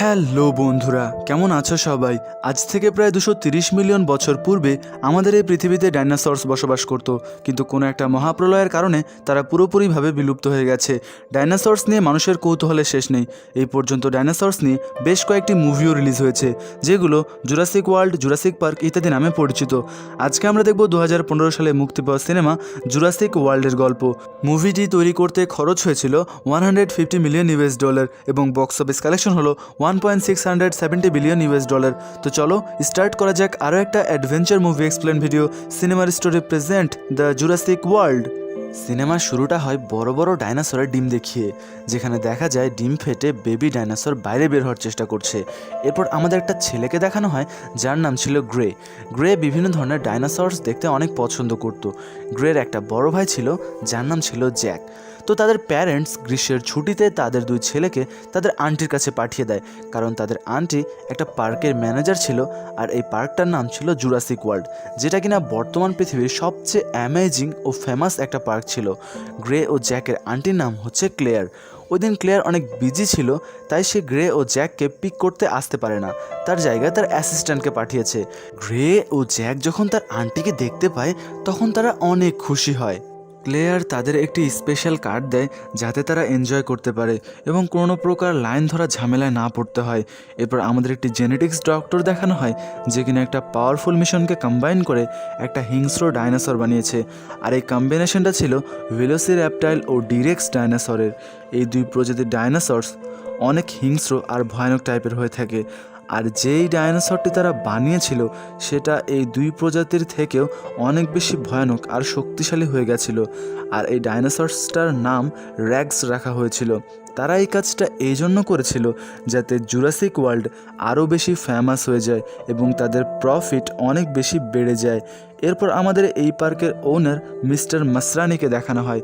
Hello বন্ধুরা, কেমন আছো সবাই? আজ থেকে প্রায় দুশো তিরিশ মিলিয়ন বছর পূর্বে আমাদের এই পৃথিবীতে ডাইনোসরস বসবাস করত, কিন্তু কোনো একটা মহাপ্রলয়ের কারণে তারা পুরোপুরিভাবে বিলুপ্ত হয়ে গেছে। ডাইনোসরস নিয়ে মানুষের কৌতূহলের শেষ নেই। এই পর্যন্ত ডাইনোসরস নিয়ে বেশ কয়েকটি মুভিও রিলিজ হয়েছে, যেগুলো জুরাসিক ওয়ার্ল্ড, জুরাসিক পার্ক ইত্যাদি নামে পরিচিত। আজকে আমরা দেখব দু হাজার পনেরো সালে মুক্তি পাওয়া সিনেমা জুরাসিক ওয়ার্ল্ডের গল্প। মুভিটি তৈরি করতে খরচ হয়েছিল one hundred fifty million US dollar এবং বক্স অফিস কালেকশন হলো one point six hundred seventy billion US dollar তো চলো স্টার্ট করা যাক আরও একটা অ্যাডভেঞ্চার মুভি এক্সপ্লেন ভিডিও সিনেমার story present the Jurassic World সিনেমার শুরুটা হয় বড় বড় ডাইনোসরের ডিম দেখিয়ে, যেখানে দেখা যায় ডিম ফেটে বেবি ডাইনোসর বাইরে বের হওয়ার চেষ্টা করছে। এরপর আমাদের একটা ছেলেকে দেখানো হয়, যার নাম ছিল গ্রে গ্রে বিভিন্ন ধরনের ডাইনোসরস দেখতে অনেক পছন্দ করত। গ্রের একটা বড় ভাই ছিল, যার নাম ছিল জ্যাক তো তাদের প্যারেন্টস গ্রীষ্মের ছুটিতে তাদের দুই ছেলেকে তাদের আন্টির কাছে পাঠিয়ে দেয়। কারণ তাদের আন্টি একটা পার্কের ম্যানেজার ছিল আর এই পার্কটার নাম ছিল জুরাসিক ওয়ার্ল্ড যেটা কিনা বর্তমান পৃথিবীর সবচেয়ে অ্যামেজিং ও ফেমাস একটা পার্ক ছিল। গ্রে ও জ্যাকের আন্টির নাম হচ্ছে ক্লেয়ার ওই দিন ক্লেয়ার অনেক বিজি ছিল, তাই সে গ্রে ও জ্যাককে পিক করতে আসতে পারে না। তার জায়গায় তার অ্যাসিস্ট্যান্টকে পাঠিয়েছে। গ্রে ও জ্যাক যখন তার আন্টিকে দেখতে পায়, তখন তারা অনেক খুশি হয়। ক্লেয়ার তাদের একটি স্পেশাল কার্ড দেয় যাতে তারা এনজয় করতে পারে এবং কোনো প্রকার লাইন ধরা ঝামেলায় না পড়তে হয়। এরপর আমাদের একটি জেনেটিক্স ডক্টর দেখানো হয় যে কিনা একটা পাওয়ারফুল মিশনকে কম্বাইন করে একটা হিংস্র ডাইনোসর বানিয়েছে। আর এই কম্বিনেশনটা ছিল ভেলোসি র্যাপটাইল ও ডিরেক্স ডাইনোসরের। এই দুই প্রজাতির ডাইনোসরস অনেক হিংস্র আর ভয়ানক টাইপের হয়ে থাকে। আর যেই ডাইনোসরটি তারা বানিয়েছিল, সেটা এই দুই প্রজাতির থেকেও অনেক বেশি ভয়ানক আর শক্তিশালী হয়ে গেছিল। আর এই ডাইনোসরসটার নাম র্যাগস রাখা হয়েছিল। তারা এই কাজটা এই জন্য করেছিল যাতে জুরাসিক ওয়ার্ল্ড আরও বেশি ফেমাস হয়ে যায় এবং তাদের প্রফিট অনেক বেশি বেড়ে যায়। এরপর আমাদের এই পার্কের ওনার মিস্টার মাসরানিকে দেখানো হয়।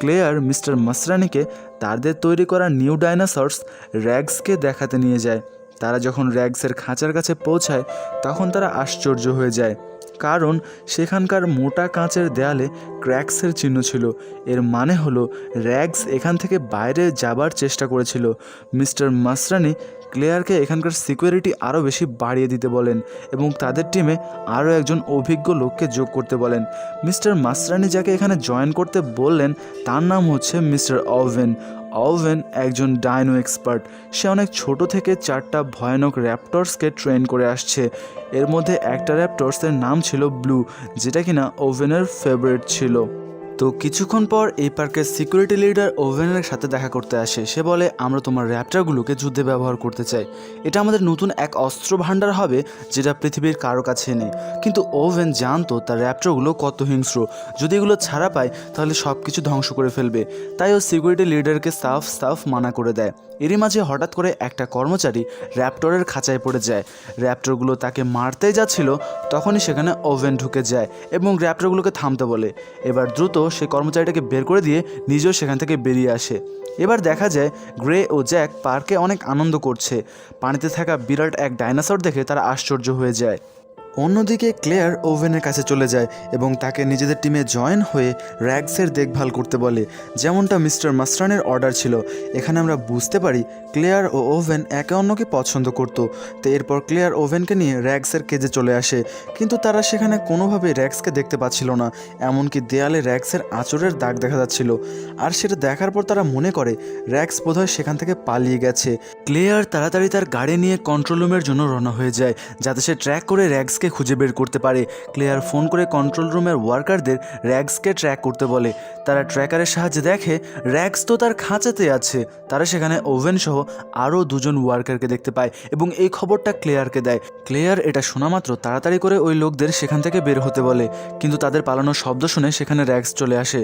ক্লেয়ার মিস্টার মাসরানিকে তাদের তৈরি করা নিউ ডাইনোসরস র্যাগসকে দেখাতে নিয়ে যায়। তারা যখন র্যাগসের খাঁচার কাছে পৌঁছায়, তখন তারা আশ্চর্য হয়ে যায়। কারণ সেখানকার মোটা কাঁচের দেয়ালে ক্র্যাক্সের চিহ্ন ছিল। এর মানে হলো র্যাগস এখান থেকে বাইরে যাবার চেষ্টা করেছিল। মিস্টার মাসরানি ক্লেয়ারকে এখানকার সিকিউরিটি আরও বেশি বাড়িয়ে দিতে বলেন এবং তাদের টিমে আরও একজন অভিজ্ঞ লোককে যোগ করতে বলেন। মিস্টার মাসরানি যাকে এখানে জয়েন করতে বললেন, তার নাম হচ্ছে মিস্টার অভেন অভেন একজন ডাইনো এক্সপার্ট। সে অনেক ছোট থেকে চারটা ভয়ানক র্যাপটর্সকে ট্রেন করে আসছে। এর মধ্যে একটা র্যাপটর্সের নাম ছিল ব্লু, যেটা কিনা ওভেনের ফেভারিট ছিল। তো কিছুক্ষণ পর এই পার্কের সিকিউরিটি লিডার ওভেনের সাথে দেখা করতে আসে। সে বলে, আমরা তোমার র্যাপটারগুলোকে যুদ্ধে ব্যবহার করতে চাই। এটা আমাদের নতুন এক অস্ত্র ভাণ্ডার হবে যেটা পৃথিবীর কারও কাছে নেই। কিন্তু ওভেন জানতো তার র্যাপটারগুলো কত হিংস্র। যদি এগুলো ছাড়া পায়, তাহলে সব কিছু ধ্বংস করে ফেলবে। তাই ও সিকিউরিটি লিডারকে সাফ সাফ মানা করে দেয়। এরই মাঝে হঠাৎ করে একটা কর্মচারী র্যাপটরের খাঁচায় পড়ে যায়। র্যাপটরগুলো তাকে মারতে যাচ্ছিল, তখনই সেখানে ওভেন ঢুকে যায় এবং র্যাপটরগুলোকে থামতে বলে। এবার দ্রুত সে কর্মচারীটাকে বের করে দিয়ে নিজেও সেখান থেকে বেরিয়ে আসে। এবার দেখা যায় গ্রে ও জ্যাক পার্কে অনেক আনন্দ করছে। পানিতে থাকা বিরাট এক ডাইনোসর দেখে তারা আশ্চর্য হয়ে যায়। অন্যদিকে ক্লেয়ার ওভেনের কাছে চলে যায় এবং তাকে নিজেদের টিমে জয়েন হয়ে র্যাগসের দেখভাল করতে বলে, যেমনটা মিস্টার মাস্টানের অর্ডার ছিল। এখানে আমরা বুঝতে পারি ক্লেয়ার ও ওভেন একে অন্যকে পছন্দ করত। তো এরপর ক্লেয়ার ওভেনকে নিয়ে র্যাগসের কেজে চলে আসে। কিন্তু তারা সেখানে কোনোভাবে র্যাগসকে দেখতে পাচ্ছিল না, এমনকি দেয়ালে র্যাগসের আঁচড়ের দাগ দেখা যাচ্ছিল। আর সেটা দেখার পর তারা মনে করে র্যাক্স বোধহয় সেখান থেকে পালিয়ে গেছে। ক্লেয়ার তাড়াতাড়ি তার গাড়ি নিয়ে কন্ট্রোল রুমের জন্য রওনা হয়ে যায়, যাতে সে ট্র্যাক করে র্যাক্সকে খুঁজে বের করতে পারে। ক্লেয়ার ফোন করে কন্ট্রোল রুমের ওয়ার্কারদের র্যাক্সকে ট্র্যাক করতে বলে। তারা ট্র্যাকারের সাহায্যে দেখে র্যাক্স তো তার খাঁচাতে আছে। তারা সেখানে ওভেন সহ আরও দুজন ওয়ার্কারকে দেখতে পায় এবং এই খবরটা ক্লেয়ারকে দেয়। ক্লেয়ার এটা শোনা মাত্র তাড়াতাড়ি করে ওই লোকদের সেখান থেকে বের হতে বলে, কিন্তু তাদের পালানোর শব্দ শুনে সেখানে র্যাক্স চলে আসে।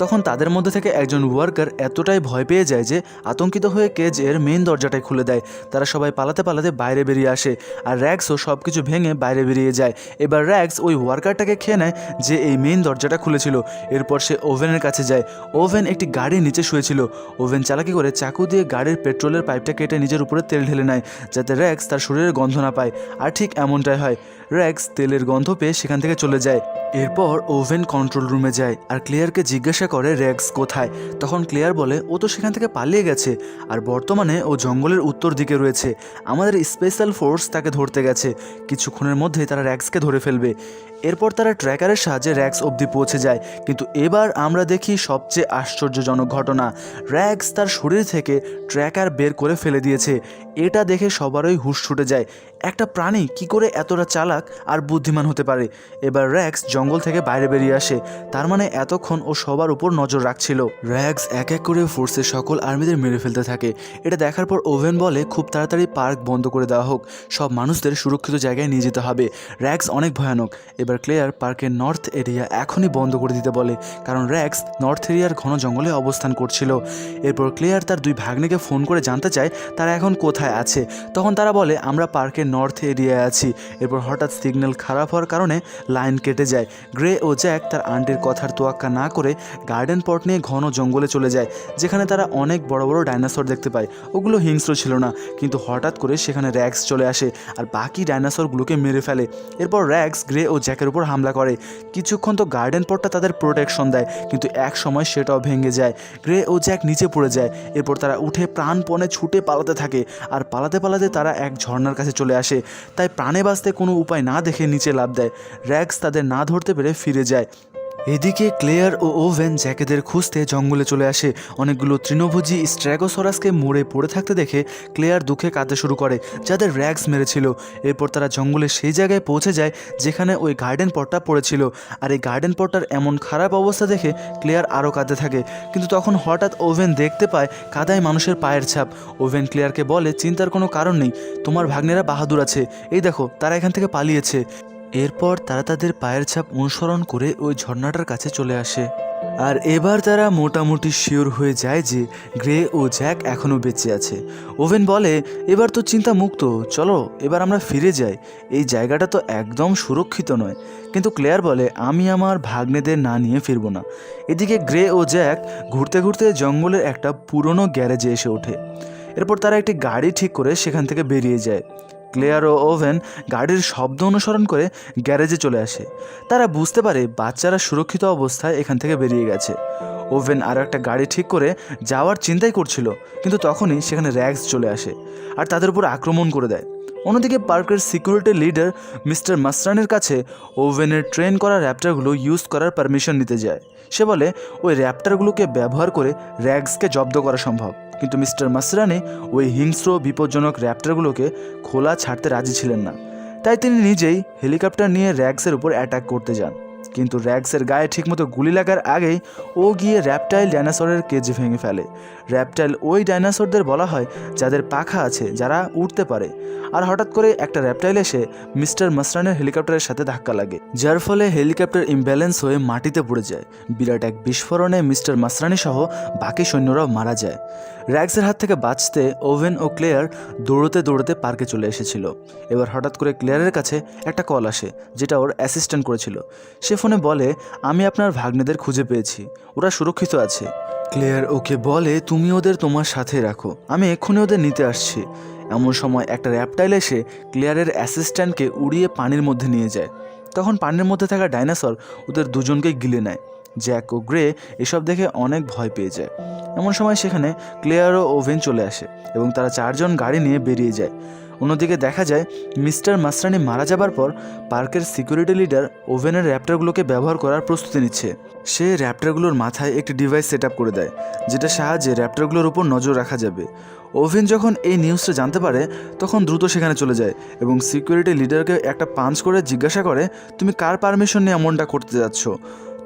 তখন তাদের মধ্যে থেকে একজন ওয়ার্কার এতটাই ভয় পেয়ে যায় যে আতঙ্কিত হয়ে কেজ এর মেইন দরজাটাই খুলে দেয়। তারা সবাই পালাতে পালাতে বাইরে বেরিয়ে আসে আর র্যাক্সও সব কিছু ভেঙে বাইরে বেরিয়ে যায়। এবার র্যাক্স ওই ওয়ার্কারটাকে খেয়ে নেয় যে এই মেইন দরজাটা খুলেছিল। এরপর সে ওভেনের কাছে যায়। ওভেন একটি গাড়ির নিচে শুয়েছিল। ওভেন চালাকি করে চাকু দিয়ে গাড়ির পেট্রোলের পাইপটা কেটে নিজের উপরে তেল ঢেলে নেয়, যাতে র্যাক্স তার শরীরের গন্ধ না পায়। আর ঠিক এমনটাই হয়। র্যাক্স তেলের গন্ধ পেয়ে সেখান থেকে চলে যায়। এরপর ওভেন কন্ট্রোল রুমে যায় আর ক্লিয়ারকে জিজ্ঞাসা করে র্যাক্স কোথায়। তখন ক্লেয়ার বলে, ও তো সেখান থেকে পালিয়ে গেছে আর বর্তমানে ও জঙ্গলের উত্তর দিকে রয়েছে। আমাদের স্পেশাল ফোর্স তাকে ধরতে গেছে। কিছুক্ষণের মধ্যেই তারা র্যাক্সকে ধরে ফেলবে। এরপর তারা ট্র্যাকারের সাহায্যে র্যাক্স অবধি পৌঁছে যায়। কিন্তু এবার আমরা দেখি সবচেয়ে আশ্চর্যজনক ঘটনা। র্যাক্স তার শরীর থেকে ট্র্যাকার বের করে ফেলে দিয়েছে। এটা দেখে সবারই হুশ ছুটে যায়। একটা প্রাণী কি করে এতটা চালাক আর বুদ্ধিমান হতে পারে? এবার র্যাক্স জঙ্গল থেকে বাইরে বেরিয়ে আসে। তার মানে এতক্ষণ ও সবার উপর নজর রাখছিল। র্যাক্স এক এক করে ফোর্সের সকল আর্মিদের মেরে ফেলতে থাকে। এটা দেখার পর ওভেন বলে খুব তাড়াতাড়ি পার্ক বন্ধ করে দেওয়া হোক। সব মানুষদের সুরক্ষিত জায়গায় নিয়ে যেতে হবে। র্যাক্স অনেক ভয়ানক। এবার ক্লেয়ার পার্কের নর্থ এরিয়া এখনই বন্ধ করে দিতে বলে, কারণ র্যাক্স নর্থ এরিয়ার ঘন জঙ্গলে অবস্থান করছিল। এরপর ক্লেয়ার তার দুই ভাগ্নেকে ফোন করে জানতে চায়, তারা এখন কোথায় আছে। তখন তারা বলে, আমরা পার্কের নর্থ এরিয়ায় আছি। এরপর হঠাৎ সিগন্যাল খারাপ হওয়ার কারণে লাইন কেটে যায়। গ্রে ও জ্যাক তার আন্টির কথার তোয়াক্কা না করে গার্ডেন পট নিয়ে ঘন জঙ্গলে চলে যায়, যেখানে তারা অনেক বড় বড় ডাইনোসর দেখতে পায়। ওগুলো হিংস্র ছিল না, কিন্তু হঠাৎ করে সেখানে র্যাক্স চলে আসে, আর বাকি ডাইনোসরগুলোকে মেরে ফেলে। এরপর র্যাক্স গ্রে ও জ্যাকের উপর হামলা করে। কিছুক্ষণ তো গার্ডেন পটটা তাদের প্রোটেকশন দেয়, কিন্তু এক সময় সেটাও ভেঙে যায়। গ্রে ও জ্যাক নিচে পড়ে যায়, এরপর তারা উঠে প্রাণপণে ছুটে পালাতে থাকে, আর পালাতে পালাতে তারা এক ঝর্নার কাছে চলে আসে। তাই প্রাণে বাঁচতে কোনো উপায় না দেখে নিচে লাভ দেয়। র্যাক্স তাদের না ধরতে পেরে ফিরে যায়। এদিকে ক্লেয়ার ও ওভেন জ্যাকেদের খুঁজতে জঙ্গলে চলে আসে। অনেকগুলো তৃণভোজী স্ট্র্যাগোসরাসকে মরে পড়ে থাকতে দেখে ক্লেয়ার দুঃখে কাঁদতে শুরু করে, যাদের র্যাক্স মেরেছিল। এরপর তারা জঙ্গলে সেই জায়গায় পৌঁছে যায় যেখানে ওই গার্ডেন পটটা পড়েছিল। আর এই গার্ডেন পটটার এমন খারাপ অবস্থা দেখে ক্লেয়ার আরও কাঁদতে থাকে। কিন্তু তখন হঠাৎ ওভেন দেখতে পায় কাদায় মানুষের পায়ের ছাপ। ওভেন ক্লেয়ারকে বলে, চিন্তার কোনো কারণ নেই। তোমার ভাগ্নেরা বাহাদুর আছে। এই দেখো, তারা এখান থেকে পালিয়েছে। এরপর তারা তাদের পায়ের ছাপ অনুসরণ করে ওই ঝর্ণাটার কাছে চলে আসে। আর এবার তারা মোটামুটি শিওর হয়ে যায় যে গ্রে ও জ্যাক এখনও বেঁচে আছে। ওভেন বলে, এবার তো চিন্তা মুক্ত, চলো, এবার আমরা ফিরে যাই। এই জায়গাটা তো একদম সুরক্ষিত নয়। কিন্তু ক্লেয়ার বলে, আমি আমার ভাগ্নেদের না নিয়ে ফিরবো না। এদিকে গ্রে ও জ্যাক ঘুরতে ঘুরতে জঙ্গলের একটা পুরনো গ্যারেজে এসে ওঠে। এরপর তারা একটি গাড়ি ঠিক করে সেখান থেকে বেরিয়ে যায়। ক্লেয়ার ও ওভেন গাড়ির শব্দ অনুসরণ করে গ্যারেজে চলে আসে। তারা বুঝতে পারে বাচ্চারা সুরক্ষিত অবস্থায় এখান থেকে বেরিয়ে গেছে। ওভেন আরও একটা গাড়ি ঠিক করে যাওয়ার চিন্তাই করছিল, কিন্তু তখনই সেখানে র্যাক্স চলে আসে আর তাদের উপর আক্রমণ করে দেয়। অন্যদিকে পার্কের সিকিউরিটি লিডার মিস্টার মাসরানের কাছে ওভেনের ট্রেন করা র্যাপটারগুলো ইউজ করার পারমিশন নিতে যায়। সে বলে, ওই র্যাপটারগুলোকে ব্যবহার করে র্যাগসকে জব্দ করা সম্ভব। কিন্তু মিস্টার মাসরানি ওই হিংস্র, বিপজ্জনক র্যাপটারগুলোকে খোলা ছাড়তে রাজি ছিলেন না। তাই তিনি নিজেই হেলিকপ্টার নিয়ে র্যাগসের উপর অ্যাটাক করতে যান। কিন্তু র্যাক্সের গায়ে ঠিকমতো গুলি লাগার আগেই ও গিয়ে র্যাপটাইল ডাইনোসরের কেজ ভেঙে ফেলে। র্যাপটাইল ওই ডাইনোসরদের বলা হয় যাদের পাখা আছে যারা উঠতে পারে। আর হঠাৎ করে একটা র্যাপটাইল এসে মিস্টার মাসরানের হেলিকপ্টারের সাথে ধাক্কা লাগে, যার ফলে হেলিকপ্টার ইমব্যালেন্স হয়ে মাটিতে পড়ে যায়। বিরাট এক বিস্ফোরণে মিস্টার মাসরানি সহ বাকি সৈন্যরাও মারা যায়। র্যাগসের হাত থেকে বাঁচতে ওভেন ও ক্লেয়ার দৌড়তে দৌড়তে পার্কে চলে এসেছিল। এবার হঠাৎ করে ক্লেয়ারের কাছে একটা কল আসে, যেটা ওর অ্যাসিস্ট্যান্ট করেছিল। সে ফোনে বলে, আমি আপনার ভাগ্নেদের খুঁজে পেয়েছি। ওরা সুরক্ষিত আছে। ক্লেয়ার ওকে বলে, তুমি ওদের তোমার সাথে রাখো। আমি এক্ষুনি ওদের নিতে আসছি। এমন সময় একটা র্যাপটাইল এসে ক্লেয়ারের অ্যাসিস্ট্যান্টকে উড়িয়ে পানির মধ্যে নিয়ে যায়। তখন পানির মধ্যে থাকা ডাইনোসর ওদের দুজনকে গিলে নেয়। জ্যাক ও গ্রে এসব দেখে অনেক ভয় পেয়ে যায়। এমন সময় সেখানে ক্লেয়ার ও ওভেন চলে আসে এবং তারা চারজন গাড়ি নিয়ে বেরিয়ে যায়। অন্যদিকে দেখা যায়, মিস্টার মাসরানি মারা যাবার পর পার্কের সিকিউরিটি লিডার ওভেনের র্যাপটারগুলোকে ব্যবহার করার প্রস্তুতি নিচ্ছে। সে র্যাপটারগুলোর মাথায় একটি ডিভাইস সেট করে দেয় যেটা সাহায্যে র্যাপটারগুলোর উপর নজর রাখা যাবে। ওভেন যখন এই নিউজটা জানতে পারে, তখন দ্রুত সেখানে চলে যায় এবং সিকিউরিটি লিডারকে একটা পাঞ্চ করে জিজ্ঞাসা করে, তুমি কার পারমিশন নিয়ে এমনটা করতে যাচ্ছ?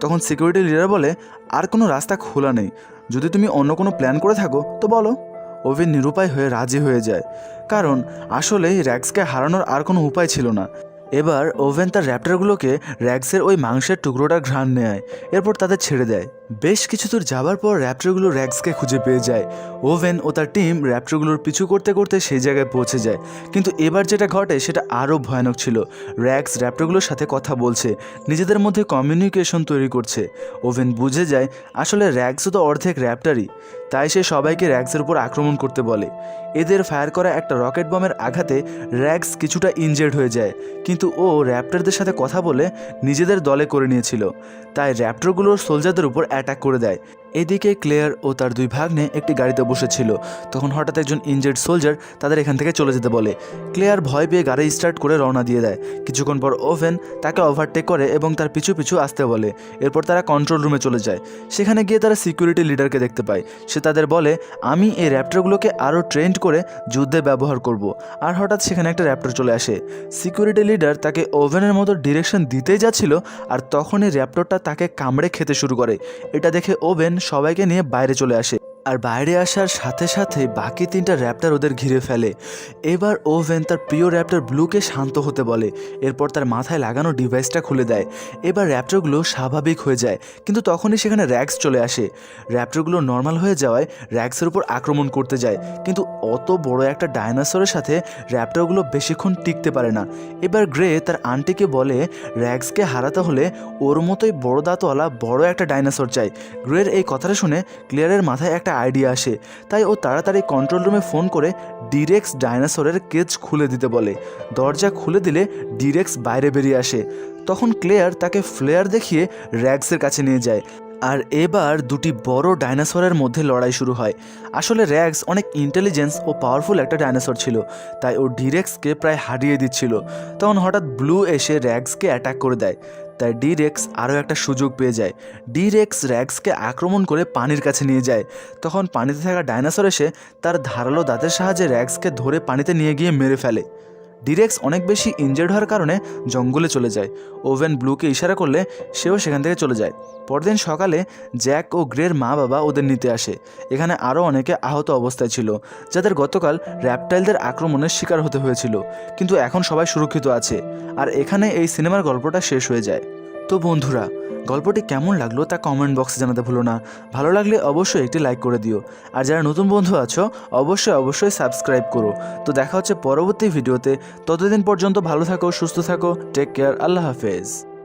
তখন সিকিউরিটি লিডার বলে, আর কোনো রাস্তা খোলা নেই। যদি তুমি অন্য কোনো প্ল্যান করে থাকো, তো বলো। ওভেন নিরুপায় হয়ে রাজি হয়ে যায়। কারণ আসলে র্যাক্সকে হারানোর আর কোনো উপায় ছিল না। এবার ওভেন তার র্যাপটারগুলোকে র্যাক্সের ওই মাংসের টুকরোটার ঘ্রাণ নেয়। এরপর তাদের ছেড়ে দেয়। বেশ কিছু দূর যাবার পর র্যাপ্টরগুলো র্যাক্সকে খুঁজে পেয়ে যায়। ওভেন ও তার টিম র্যাপ্টরগুলোর পিছু করতে করতে সেই জায়গায় পৌঁছে যায়। কিন্তু এবার যেটা ঘটে, সেটা আরও ভয়ানক ছিল। র্যাক্স র্যাপ্টরগুলোর সাথে কথা বলছে, নিজেদের মধ্যে কমিউনিকেশন তৈরি করছে। ওভেন বুঝে যায়, আসলে র্যাক্সও তো অর্ধেক র্যাপ্টারই তাই সে সবাইকে র্যাক্সের উপর আক্রমণ করতে বলে। এদের ফায়ার করা একটা রকেট বমের আঘাতে র্যাক্স কিছুটা ইনজের্ড হয়ে যায়। কিন্তু ও র্যাপ্টারদের সাথে কথা বলে নিজেদের দলে করে নিয়েছিল। তাই র্যাপ্টরগুলোর সোলজারদের উপর অ্যাটাক করে দেয়। এদিকে ক্লেয়ার ও তার দুই ভাগ্নে একটি গাড়িতে বসেছিল। তখন হঠাৎ একজন ইনজের্ড সোলজার তাদের এখান থেকে চলে যেতে বলে। ক্লেয়ার ভয় পেয়ে গাড়ি স্টার্ট করে রওনা দিয়ে দেয়। কিছুক্ষণ পর ওভেন তাকে ওভারটেক করে এবং তার পিছু পিছু আসতে বলে। এরপর তারা কন্ট্রোল রুমে চলে যায়। সেখানে গিয়ে তারা সিকিউরিটি লিডারকে দেখতে পায়। সে তাদের বলে, আমি এই র্যাপ্টরগুলোকে আরও ট্রেন্ড করে যুদ্ধে ব্যবহার করব। আর হঠাৎ সেখানে একটা র্যাপ্টর চলে আসে। সিকিউরিটি লিডার তাকে ওভেনের মতো ডিরেকশন দিতেই যাচ্ছিল আর তখনই র্যাপ্টরটা তাকে কামড়ে খেতে শুরু করে। এটা দেখে ওভেন সবাইকে নিয়ে বাইরে চলে আসে। আর বাইরে আসার সাথে সাথে বাকি তিনটা র্যাপটার ওদের ঘিরে ফেলে। এবার ওভেন তার প্রিয় র্যাপটার ব্লুকে শান্ত হতে বলে। এরপর তার মাথায় লাগানো ডিভাইসটা খুলে দেয়। এবার র্যাপটারগুলো স্বাভাবিক হয়ে যায়, কিন্তু তখনই সেখানে র্যাক্স চলে আসে। র্যাপটারগুলো নর্মাল হয়ে যাওয়ায় র্যাক্সের উপর আক্রমণ করতে যায়, কিন্তু অত বড় একটা ডাইনোসরের সাথে র্যাপটারগুলো বেশিক্ষণ টিকতে পারে না। এবার গ্রে তার আন্টিকে বলে র্যাক্সকে হারাতে হলে ওর মতোই বড় দাঁতওয়ালা বড় একটা ডাইনোসর চাই। গ্রের এই কথাটা শুনে ক্লিয়ারের মাথায় একটা আইডিয়া আসে। তাই ও তাড়াতাড়ি কন্ট্রোল রুমে ফোন করে ডিরেক্স ডাইনোসরের কেজ খুলে দিতে বলে। দরজা খুলে দিলে ডিরেক্স বাইরে বেরিয়ে আসে। তখন ক্লেয়ার তাকে ফ্লেয়ার দেখিয়ে র্যাক্সের কাছে নিয়ে যায়। আর এবার দুটি বড় ডাইনোসরের মধ্যে লড়াই শুরু হয়। আসলে র্যাক্স অনেক ইন্টেলিজেন্স ও পাওয়ারফুল একটা ডাইনোসর ছিল, তাই ও ডিরেক্সকে প্রায় হারিয়ে দিচ্ছিল। তখন হঠাৎ ব্লু এসে র্যাক্সকে অ্যাটাক করে দেয়, তাই ডিরেক্স আরও একটা সুযোগ পেয়ে যায়। ডিরেক্স র্যাক্সকে আক্রমণ করে পানির কাছে নিয়ে যায়। তখন পানিতে থাকা ডাইনোসর এসে তার ধারালো দাঁতের সাহায্যে র্যাক্সকে ধরে পানিতে নিয়ে গিয়ে মেরে ফেলে। ডিরেক্স অনেক বেশি ইনজার্ড হওয়ার কারণে জঙ্গলে চলে যায়। ওভেন ব্লুকে ইশারা করলে সেও সেখান থেকে চলে যায়। পরদিন সকালে জ্যাক ও গ্রের মা বাবা ওদের নিতে আসে। এখানে আরও অনেকে আহত অবস্থায় ছিল, যাদের গতকাল র্যাপটাইলদের আক্রমণের শিকার হতে হয়েছিল। কিন্তু এখন সবাই সুরক্ষিত আছে। আর এখানে এই সিনেমার গল্পটা শেষ হয়ে যায়। তো বন্ধুরা, গল্পটি কেমন লাগল তা কমেন্ট বক্সে জানাতে ভুলো না। ভালো লাগলে অবশ্যই একটি লাইক করে দিও। আর যারা নতুন বন্ধু আছো, অবশ্যই অবশ্যই সাবস্ক্রাইব করো। তো দেখা হচ্ছে পরবর্তী ভিডিওতে ততদিন পর্যন্ত ভালো থাকো, সুস্থ থাকো টেক কেয়ার আল্লাহ হাফেজ।